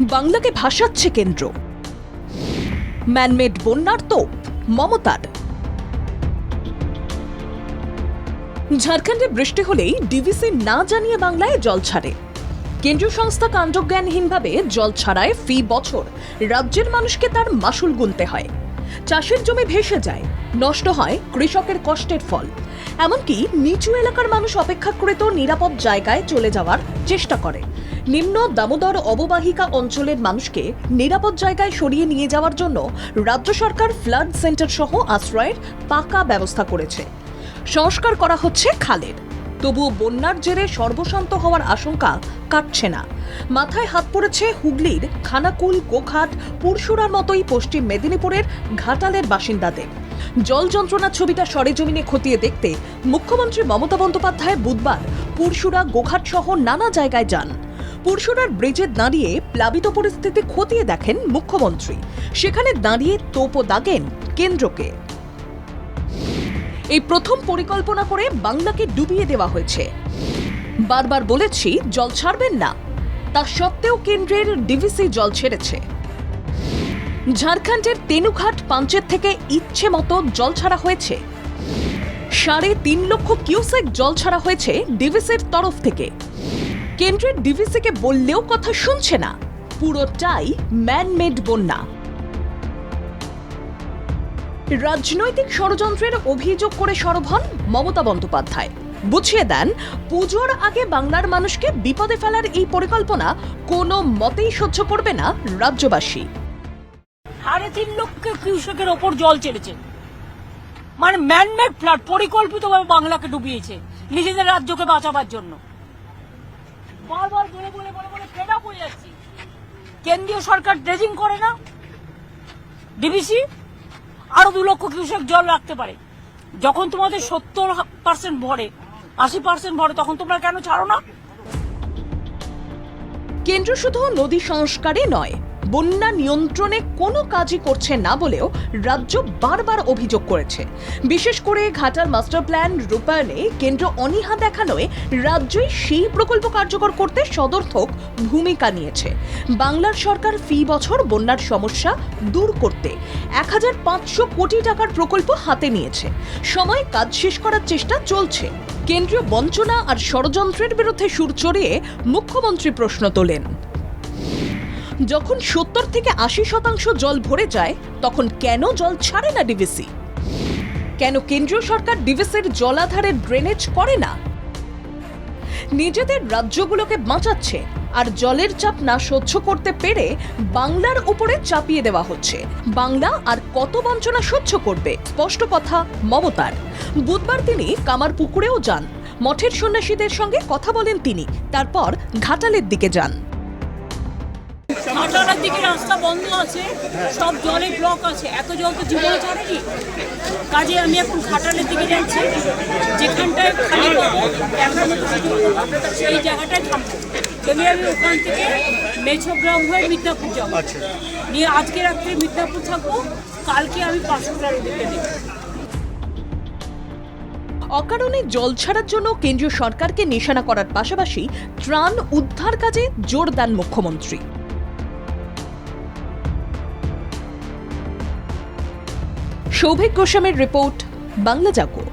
বাংলাকে ভাসাচ্ছে কেন্দ্র। ম্যানমেড বন্যার তোপ, মমতার। ঝাড়খণ্ডে বৃষ্টি হলেই ডিভিসি না জানিয়ে বাংলায় জল ছাড়ে। কেন্দ্রীয় সংস্থা কাণ্ডজ্ঞানহীনভাবে জল ছাড়ায় ফি বছর, রাজ্যের মানুষকে তার মাসুল গুনতে হয়। চাষের জমি ভেসে যায়, নষ্ট হয় কৃষকের কষ্টের ফল। এমনকি নিচু এলাকার মানুষ অপেক্ষাকৃত নিরাপদ জায়গায় চলে যাওয়ার চেষ্টা করে। নিম্ন দামোদর অববাহিকা অঞ্চলের মানুষকে নিরাপদ জায়গায় সরিয়ে নিয়ে যাওয়ার জন্য রাজ্য সরকার ফ্লাড সেন্টার সহ আশ্রয়ের পাকা ব্যবস্থা করেছে। সংস্কার করা হচ্ছে খালের। তবুও বন্যার জেরে সর্বশান্ত হওয়ার আশঙ্কা কাটছে না। মাথায় হাত পড়েছে হুগলির খানাকুল, গোঘাট পুরসুরার মতোই পশ্চিম মেদিনীপুরের ঘাটালের বাসিন্দাদের। জল যন্ত্রণার ছবিটা সরেজমিনে খতিয়ে দেখতে মুখ্যমন্ত্রী মমতা বন্দ্যোপাধ্যায় বুধবার পুরসুরা গোঘাট সহ নানা জায়গায় যান। পুরসুরার ব্রিজে দাঁড়িয়ে প্লাবিত পরিস্থিতি খতিয়ে দেখেন মুখ্যমন্ত্রী। সেখানে দাঁড়িয়ে তোপও দাগেন কেন্দ্রকে। এই প্রথম পরিকল্পনা করে বাংলাকে ডুবিয়ে দেওয়া হয়েছে। বারবার বলেছি, জল ছাড়বেন না। তা সত্ত্বেও কেন্দ্রের ডিভিসি জল ছেড়েছে। ঝাড়খণ্ডের তেনুঘাট পাঞ্চের থেকে ইচ্ছে মতো জল ছাড়া হয়েছে। সাড়ে তিন লক্ষ কিউসেক জল ছাড়া হয়েছে ডিভিসির তরফ থেকে। কেন্দ্রের ডিভিসিকে বললেও কথা শুনছে না। পুরোটাই ম্যানমেড বন্যা। রাজনৈতিক ষড়যন্ত্রের অভিযোগ করে সরব হন মমতা বন্দ্যোপাধ্যায়। বুঝিয়ে দেন, পুজোর আগে বাংলার মানুষকে বিপদে ফেলার এই পরিকল্পনা কোনো মতেই সহ্য করবে না রাজ্যবাসী। সাড়ে তিন লক্ষ কৃষকের ওপর জল চেড়েছে মানে ম্যানমেড ফ্লাড পরিকল্পিতভাবে বাংলাকে ডুবিয়েছে, নিজেদের রাজ্যকে বাঁচাবার জন্য। বারবার বলে বলে বলে বলে যাচ্ছি কেন্দ্রীয় সরকার ড্রেজিং করে না? ডিবিসি? আরও দু লক্ষ কিউসেক জল রাখতে পারে। যখন তোমাদের সত্তর পার্সেন্ট ভরে, আশি পার্সেন্ট ভরে, তখন তোমরা কেন ছাড়ো না? কেন্দ্র শুধু নদী সংস্কারে নয় বন্যা নিয়ন্ত্রণে কোনো কাজই করছে না বলেও রাজ্য বারবার অভিযোগ করেছে। বিশেষ করে ঘাটাল মাস্টার প্ল্যান রূপায়ণে কেন্দ্র অনীহা দেখানোয় রাজ্যই সেই প্রকল্প কার্যকর করতে সদর্থক ভূমিকা নিয়েছে। বাংলার সরকার ফি বছর বন্যার সমস্যা দূর করতে এক হাজার পাঁচশো কোটি টাকার প্রকল্প হাতে নিয়েছে। সময় কাজ শেষ করার চেষ্টা চলছে। কেন্দ্রীয় বঞ্চনা আর ষড়যন্ত্রের বিরুদ্ধে সুর চড়িয়ে মুখ্যমন্ত্রী প্রশ্ন তোলেন। যখন সত্তর থেকে আশি শতাংশ জল ভরে যায়, তখন কেন জল ছাড়ে না ডিভিসি কেন কেন্দ্রীয় সরকার ডিভিসির জলাধারের ড্রেনেজ করে না? নিজেদের রাজ্যগুলোকে বাঁচাচ্ছে আর জলের চাপ না সহ্য করতে পেরে বাংলার উপরে চাপিয়ে দেওয়া হচ্ছে। বাংলা আর কত বঞ্চনা সহ্য করবে? স্পষ্ট কথা, মমতার। বুধবার তিনি কামার পুকুরেও যান। মঠের সন্ন্যাসীদের সঙ্গে কথা বলেন তিনি। তারপর ঘাটালের দিকে যান। ঘাটালার দিকে রাস্তা বন্ধ আছে সব জলে ব্লক আছে। এত জল তো জীবনে ছাড়েনি কাজে আমি এখন ঘাটালের দিকে যাচ্ছি। যেখানটায় খালি পাবো দেখার মতো সেই জায়গাটায় থামবো। যদি আমি ওখান থেকে মেছোগ্রাম হয়ে মিদনাপুর যাব। নিয়ে আজকে রাত্রে মিদনাপুর থাকব। কালকে আমি পাঁচশোটার দিকে নেব অকারণে জল ছাড়ার জন্য কেন্দ্রীয় সরকারকে নিশানা করার পাশাপাশি ত্রাণ উদ্ধার কাজে জোর দেন মুখ্যমন্ত্রী। সৌভিক গোস্বামীর রিপোর্ট বাংলা জাগো।